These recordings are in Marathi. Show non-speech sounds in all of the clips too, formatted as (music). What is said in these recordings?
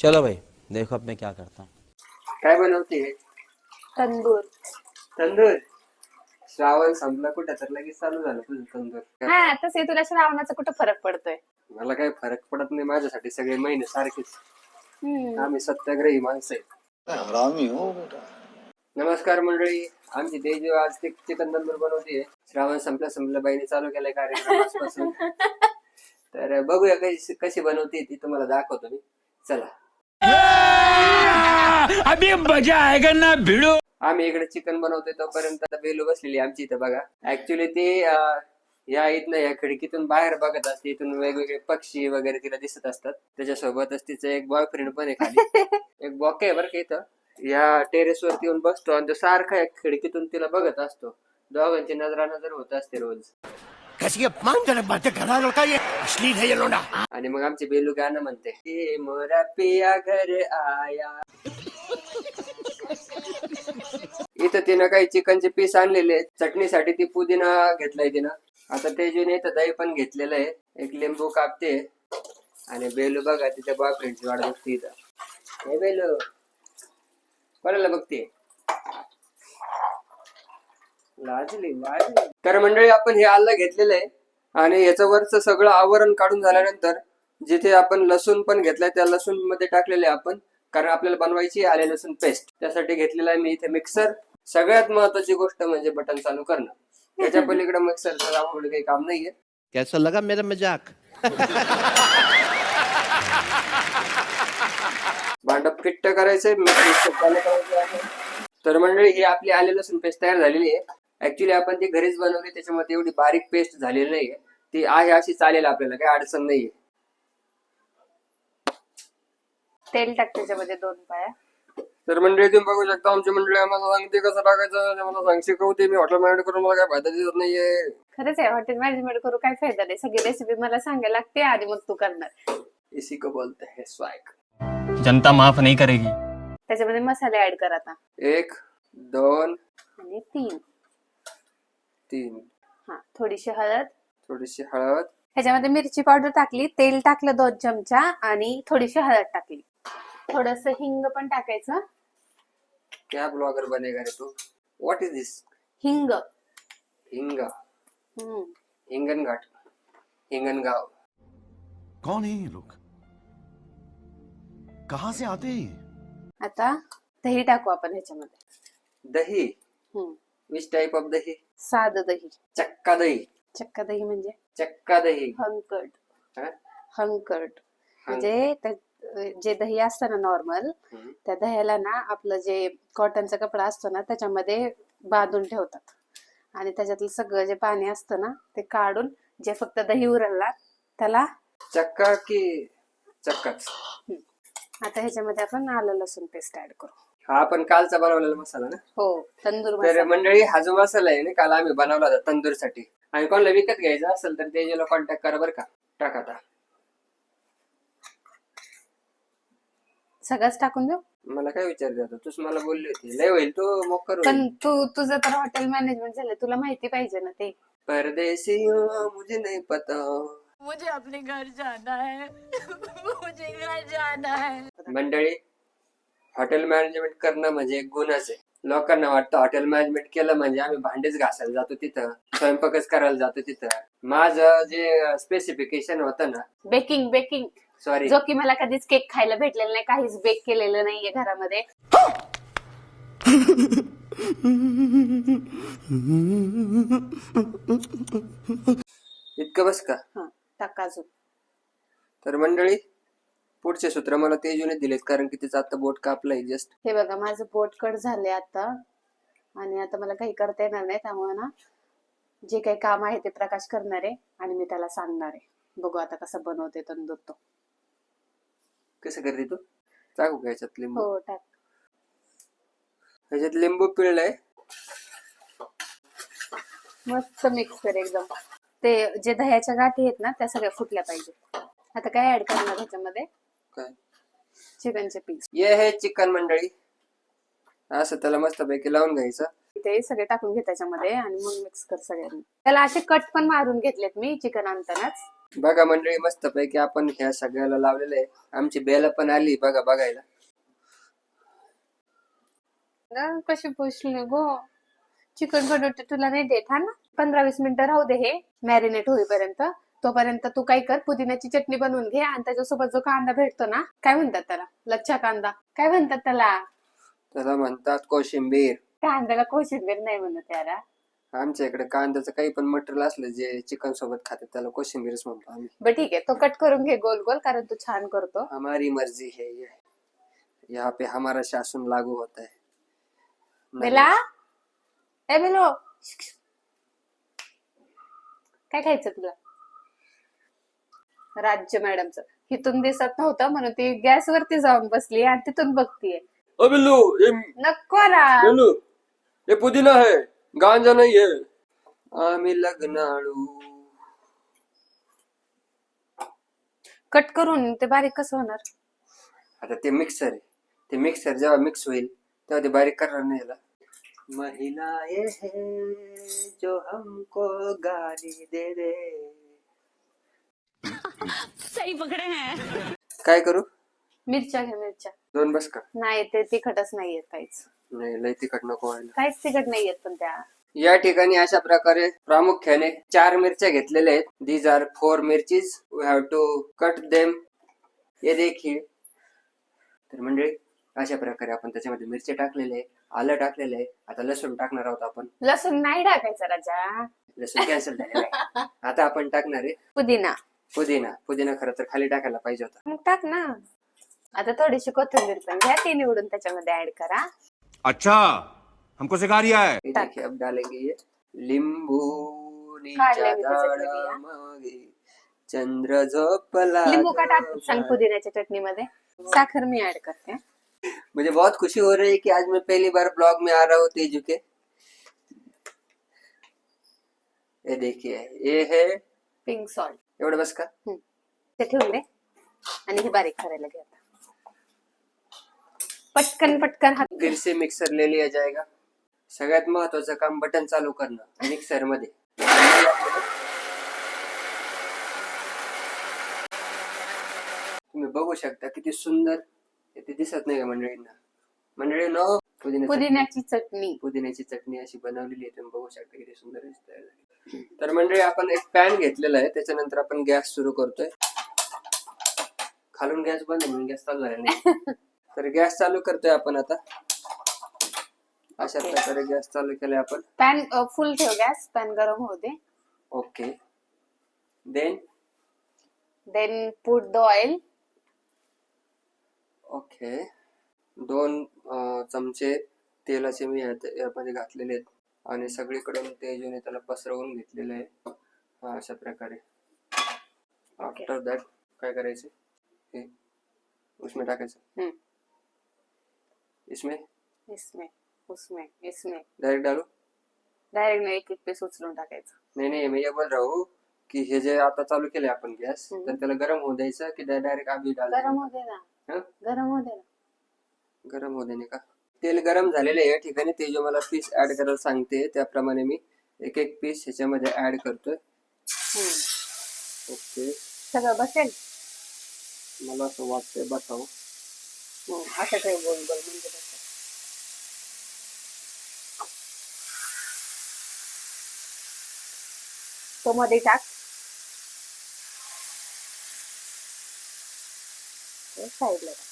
चलो भाई देखो अब मैं क्या करता हूँ। काय बनवते? तंदूर। तंदूर? श्रावण संपला कुठं? तर लगेच चालू झालं तुझं तंदूर. हा तसे तुला श्रावणाचा कुठं फरक पडतोय? मला काही फरक पडत नाही माझ्यासाठी सगळे महिने सारखेच. हम्म. आम्ही सत्याग्रही माणसं आहे हो बेटा. नमस्कार मंडळी आमची तेजू आज ते चिकन तंदूर बनवते. श्रावण संपल्या संपल्या बाईने चालू केलाय कार्यक्रम आजपासून. (laughs) तर बघूया कशी कशी बनवते ती तुम्हाला दाखवतो मी. चला. अभी मजा आएगा ना भिड़ो? आम्ही इकडे चिकन बनवतोय तोपर्यंत बेलू बसलेली आहे आमची इथं बघा. ऍक्च्युली ती या इथनं या खिडकीतून बाहेर बघत असते इथून वेगवेगळे पक्षी वगैरे तिला दिसत असतात. त्याच्यासोबतच तिचं एक बॉयफ्रेंड पण आहे खाली. (laughs) एक बॉके आहे बरं का इथं. या टेरेस वरती येऊन बसतो आणि तो सारखा एक खिडकीतून तिला बघत असतो. दोघांची नजरा नजर होत असते रोज. कशी अपमानजनक बातें कर रहा है? लड़का ये आणि मग आमची बेलू गाणं म्हणते हे मोरा पिया घर आया. इथं तिनं काही चिकनचे पीस आणलेले चटणीसाठी ती पुदिना घेतलाय तिनं. आता तेजूने इथं दही पण घेतलेलं आहे. एक लिंबू कापते. आणि बेलू बघा तिच्या बॉयफ्रेंडची वाट बघते इथं. हे बेलू कोणाला बघते? लाजली लाजली तर मंडळी आपण हे आलं घेतलेलं आहे आणि याचं वरचं सगळं आवरण काढून झाल्यानंतर जिथे आपण लसूण पण घेतलाय त्या लसूणमध्ये टाकलेले आहे आपण कारण आपल्याला बनवायची आहे आले लसूण पेस्ट त्यासाठी घेतलेला आहे मी इथे मिक्सर सगळ्यात महत्वाची गोष्ट म्हणजे बटन चालू करणं. त्याच्या पलीकडे मिक्सरचं आवड काही काम नाहीये. कैसा लगा मेरा मजाक? भांड फिट्ट करायचंय मिक्सर चालू करायचं आहे तर मंडळी ही आपली आले लसूण पेस्ट तयार झालेली आहे. ऍक्च्युली आपण ती घरीच बनवली त्याच्यामध्ये एवढी बारीक पेस्ट झालेली नाहीये. ती आहे अशी चालेल आपल्याला काही अडचण नाहीये. तेल टाक त्याच्यामध्ये दोन पाया. तर मंडळी तुम्ही बघू शकता आमची मंडळी आम्हाला सांगते कसं टाकायचं मला सांग शिकवते मी हॉटेल मॅनेज करून मला काय फायदा दिसत नाहीये. खरंच आहे हॉटेल मॅनेजमेंट करू काय फायदा नाही. सगळी रेसिपी मला सांगायला लागते आणि मग तू करणार. इसी को बोलते हैं स्वैग जनता माफ नहीं करेगी. त्याच्यामध्ये मसाले ऍड कर आता. एक दोन आणि तीन. तीन. हा थोडीशी हळद. थोडीशी हळद. ह्याच्यामध्ये मिरची पावडर टाकली तेल टाकलं दोन चमचा आणि थोडीशी हळद टाकली. थोडस हिंग पण टाकायचं. क्या ब्लॉगर बनेगा रे तू? व्हॉट इज दिस हिंग. हिंगा. हम्म. हिंगणघाट. हिंगणगाव. कौन है ये लोग? कहाँ से आते हैं ये? आता दही टाकू आपण ह्याच्यामध्ये. दही? हम्म. विच टाइप ऑफ दही साधं दही. चक्का दही. चक्का दही म्हणजे? चक्का दही. हंकट हा? हंकट म्हणजे त्या- जे दही असतं ना नॉर्मल हम्म. त्या दह्याला ना आपलं जे कॉटनचा कपडा असतो ना त्याच्यामध्ये बांधून ठेवतात. आणि त्याच्यातलं सगळं जे पाणी असतं ना ते काढून जे फक्त दही उरलं त्याला चक्का की चक्काच? आता ह्याच्यामध्ये आपण आलं लसूण पेस्ट ऍड करू. हा आपण कालचा बनवलेला मसाला ना? हो तंदूर तर मसाला. मंडळी हा जो मसाला आहे ना काल आम्ही बनवला होता तंदूरसाठी आणि कोणाला विकत घ्यायचा असेल तर तेजूला कॉन्टॅक्ट करा बरं का. टाका आता. सगळंच टाकून देऊ? मला काय विचारते आता तूच मला बोलली होती. लय होईल तू मोकर होईल. पण तू तुझं तर हॉटेल मॅनेजमेंट झालं. तुला माहिती पाहिजे ना ते. परदेसी हो, मुझे नहीं पता. मुझे अपने घर जाना है। (laughs) मुझे घर जाना है। मंडळी हॉटेल मॅनेजमेंट करणं म्हणजे एक गुन्हाच आहे. लोकांना वाटतं हॉटेल मॅनेजमेंट केलं म्हणजे आम्ही भांडेच घासायला जातो तिथं स्वयंपाकच करायला जातो तिथं. माझं जे स्पेसिफिकेशन होतं ना बेकिंग बेकिंग. सॉरी जो की मला कधीच केक खायला भेटलेला नाही काहीच बेक केलेलं नाहीये घरामध्ये. इतकं बस का? हा टाका अजून. तर मंडळी पुढचे सूत्र मला तेजूने दिलेत कारण की तिचं आता बोट कापलंय जस्ट हे बघा माझं पोट कट झालंय आता. आणि आता मला काही करता येणार नाही त्यामुळे ना जे काही काम आहे ते प्रकाश करणार आहे आणि मी त्याला सांगणार आहे. बघू आता कसं बनवते तंदूर तो. कसं करते तू? टाकू का याच्यात लिंबू? हो टाक. ह्याच्यात लिंबू पिळलंय. मस्त मिक्स कर एकदम. ते जे दह्याच्या गाठी आहेत ना त्या सगळ्या फुटल्या पाहिजे. आता काय ऍड करणार ह्याच्यामध्ये? काय? चिकनचे पीस. ये हे चिकन मंडळी. असं त्याला मस्त पैकी लावून घ्यायचं. ते सगळे टाकून घे त्याच्यामध्ये आणि मग मिक्स कर सगळ्यांनी. त्याला असे कट पण मारून घेतलेत मी चिकन आणतानाच. बघा मंडळी मस्त पैकी आपण ह्या सगळ्याला लावलेलं आहे. आमची बेला पण आली बघा बघायला. ना कशी पुसली गो. चिकन बनवते तुला नाही देत हा ना? पंधरा वीस मिनिटं राहू दे हे. मॅरिनेट होईपर्यंत. तोपर्यंत तू काय कर पुदिन्याची चटणी बनवून घे आणि त्याच्यासोबत जो कांदा भेटतो ना काय म्हणतात त्याला? लच्छा कांदा. काय म्हणतात त्याला? त्याला म्हणतात कोशिंबीर. कांद्याला कोशिंबीर नाही म्हणत यारा. आमच्या इकडे कांद्याचं काही पण मटेरियल असलं जे चिकन सोबत खातात त्याला कोशिंबीरच म्हणतो आम्ही. बरं ठीक आहे तो कट करून घे गोल गोल कारण तू छान करतो. हमारी मर्जी है ये. यहाँ पे हमारा शासन लागू होता है नहीं, बेला? ए बेलो. काय खायचं तुला? राज्य मॅडमचं. इथून दिसत नव्हतं म्हणून ती गॅस वरती जाऊन बसली आणि तिथून बघतीये. ओ बिल्लू ये नको ना. बिल्लू ये पुदीना है गांजा नहीं है आम्ही लग्नाळू. कट करून ते बारीक कसं होणार? आता ते मिक्सर आहे. ते मिक्सर जेव्हा मिक्स होईल तेव्हा ते बारीक करणार नाही याला. महिलाएं हैं जो हमको गाली दे दे सही पकड़े हैं काय करू? मिरच्या घे मिरच्या. दोन बस का? नाही ते तिखटच नाही येत काहीच नाही लय तिखट नको व्हायला. काहीच तिखट नाही येत पण त्या. या ठिकाणी अशा प्रकारे प्रामुख्याने चार मिरच्या घेतलेल्या आहेत. These are four मिरचीज. We have to cut them हे देखील. तर मंडळी अशा प्रकारे आपण त्याच्यामध्ये मिरची टाकलेले आहे आलं टाकलेलं आहे. आता लसूण टाकणार आहोत आपण. लसूण नाही टाकायचं राजा. लसूण कॅन्सल झालेलं आहे. आता आपण टाकणार आहे. पुदिना. पुदिना पुदिना खरं तर खाली टाकायला पाहिजे होता. मग टाक ना. आता थोडीशी कोथिंबीर पण घ्या ती निवडून त्याच्यामध्ये ऍड करा. अच्छा हमको सिखा रिया है. ये देखिए अब डालेंगे ये. लिंबू काढले मी त्याच्यातलं बिया. मागे. चंद्र झोपला लिंबू का टाक सांग पुदिन्याच्या चटणीमध्ये. साखर मी ऍड करते. मुझे बहुत खुशी हो रही है कि आज मैं पहली बार ब्लॉग में आ रहा हूँ तेजू के. ये देखिए ये है पिंक सॉल्ट एवढं बस का? ते ठेवून दे. आणि हे बारीक करायला घे आता. पटकन पटकन हात फिर से मिक्सर ले लिया जाएगा. सगळ्यात महत्वाचं काम बटन चालू करणं मिक्सरमध्ये. तुम्ही बघू शकता किती सुंदर ते दिसत नाही का मंडळींना? मंडळी न पुदिन्याची पुदिन्याची चटणी. पुदिन्याची चटणी अशी बनवलेली आहे तुम्ही बघू शकता किती सुंदर दिसत तर मंडळी आपण एक पॅन घेतलेला आहे. त्याच्यानंतर आपण गॅस सुरू करतोय. खालून गॅस बंद म्हणून गॅस चालू झाला नाही. (laughs) तर गॅस चालू करतोय आपण आता. अशा प्रकारे गॅस चालू केलाय आपण. पॅन फुल ठेव गॅस. पॅन गरम होऊ दे. Okay then then put the oil okay दोन अं, चमचे तेलाचे मी यात- यामध्ये घातलेले आहेत. आणि सगळीकडून तेजूने त्याला पसरवून घेतलेलं आहे. हा, अशा प्रकारे. आफ्टर दॅट काय करायचे? हे उसमें टाकायचं. हम्म. इसमें? इसमें उसमें इसमें. डायरेक्ट डालू? डायरेक्ट नाही एक एक पीस उचलून टाकायचं. नाही नाही मैं बोल रहा की हे जे आता चालू केले आपण गॅस हम्म. तर त्याला गरम होऊ द्यायचं की डायरेक्ट आधी गरम डाल होऊ दे ना. हं? गरम होऊ दे ना. गरम होऊ देणे का? तेल गरम झालेले आहे. या ठिकाणी ते जो मला पीस ऍड करायला सांगते त्याप्रमाणे मी एक एक पीस ह्याच्यामध्ये ऍड करतोय. ओके. सगळं बसेल? मला असं वाटतंय बसावं. असं गोल गोल म्हणजे तो मध्ये टाक. साईडला टाक.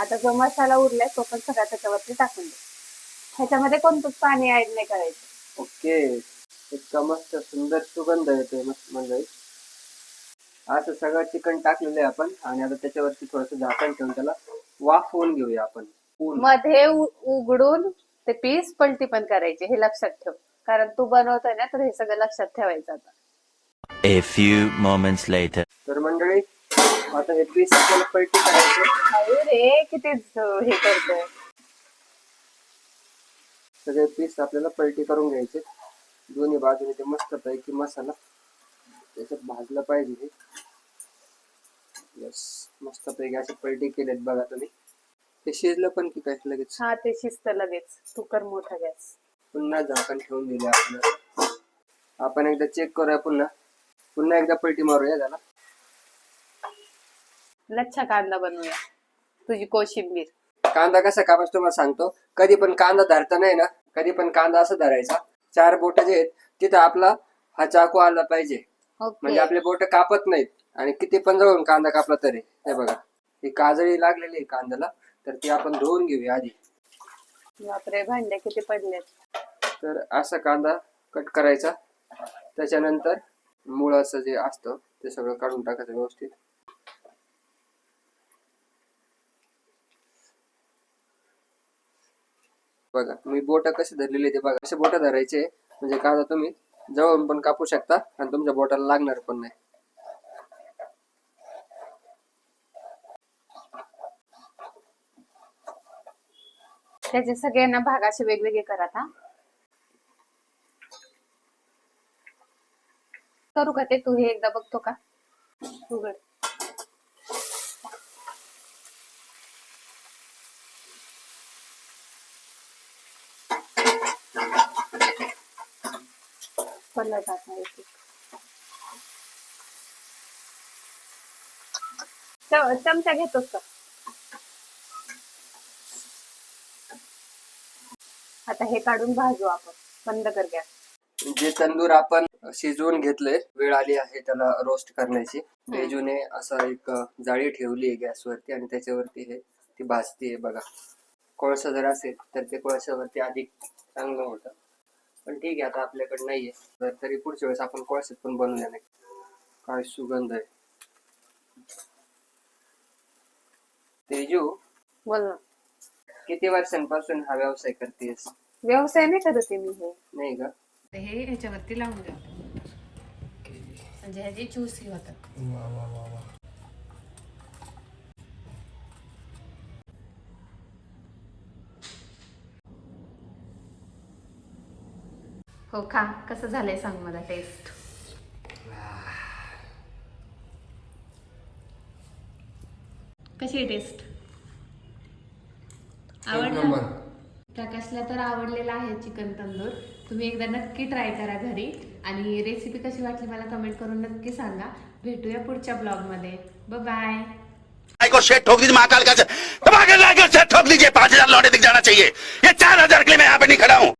आता जो मसाला उरलाय तो पण सगळा त्याच्यावरती टाकून दे. ह्याच्यामध्ये कोणतंच पाणी ऍड नाही करायचं. ओके. इतका मस्त सुंदर सुगंध येतोय मस्त म्हणजे. असं सगळं चिकन टाकलेलं आहे आपण आणि आता त्याच्यावरती थोडस झाकण ठेवून त्याला वाफवून घेऊया आपण. मध्ये उ- उघडून ते पीस पलटी पण करायची हे लक्षात ठेव. कारण तू बनवतोय ना तर हे सगळं लक्षात ठेवायचं आता. A few moments later. आता हे पीस आपल्याला पलटी करायचं. अरे रे किती हे करतोय. सगळे पीस आपल्याला पलटी करून घ्यायचे. दोन्ही बाजूने ते मस्त पैकी मसाला त्याच्यात भाजलं पाहिजे. हे यस मस्त पैकी असे पलटी केलेत बघा तुम्ही. ते शिजलं पण की काय लगेच? हा ते शिस्त लगेच. तू कर मोठा गॅस. पुन्हा झाकण ठेवून दिले आपल्याला आपण एकदा चेक करूया पुन्हा. पुन्हा एकदा पलटी मारूया त्याला लच्छा कांदा बनवूया. तुझी कोशिंबीर. कांदा कसा कापास तुम्हाला सांगतो. कधी पण कांदा धरता नाही ना? कधी पण कांदा असा धरायचा. चार बोट जे आहेत तिथं आपला हा चाकू आला पाहिजे. म्हणजे ओके आपले बोट कापत नाहीत. आणि किती पण जवळून कांदा कापला तरी. हे बघा. ही काजळी लागलेली आहे कांद्याला. तर ती आपण धुवून घेऊया आधी. बापरे भांडे किती पडलेत. तर असा कांदा कट करायचा. त्याच्यानंतर मुळाचं जे असतं ते सगळं काढून टाकायचं व्यवस्थित. बघा मी बोट कसे धरलेले ते बघा. असे बोट धरायचे म्हणजे कांदा तुम्ही जवळून पण कापू शकता आणि तुमच्या बोटाला लागणार पण नाही. त्याचे सगळ्यांना भाग असे वेगवेगळे करा हा करू का ते? तू हे एकदा बघतो का? उघड. पडलं टाकणार. च- चमचा घेतोस का? आता हे काढून भाजू आपण. बंद कर गॅस. जे तंदूर आपण शिजवून घेतलंय वेळ आली आहे त्याला रोस्ट करण्याची. तेजूने असं एक जाळी ठेवली आहे गॅसवरती आणि त्याच्यावरती हे ती भाजतीये बघा. कोळसा जर असेल तर ते कोळशावरती अधिक चांगलं होतं. पण ठीक आहे आता आपल्याकडे नाहीये. तर तरी पुढच्या वेळेस आपण कोळशात पण बनवूया नाही काय सुगंध आहे. तेजू बोल ना. किती वर्षांपासून हा व्यवसाय करतेस? व्यवसाय नाही करत आहे मी हे. नाही का? हे ह्याच्यावरती लावून द्या. म्हणजे ह्याची चुसी होतात हो खा. कसं झालंय सांग मला टेस्ट कशी आहे टेस्ट आवडलं? प्रकाशला तर आवडलेला आहे चिकन तंदूर. तुम्ही एकदा नक्की ट्राय करा घरी. आणि रेसिपी कशी वाटली मला कमेंट करून नक्की सांगा. भेटूया पुढच्या ब्लॉगमध्ये बाय को शेट ठोक दीजिए महाकाल का के ठोक दीजिए पांच हजार लौटे दिख जाना चाहिए। ये चार हजार के लिए मैं यहाँ पे नहीं खड़ा हूँ।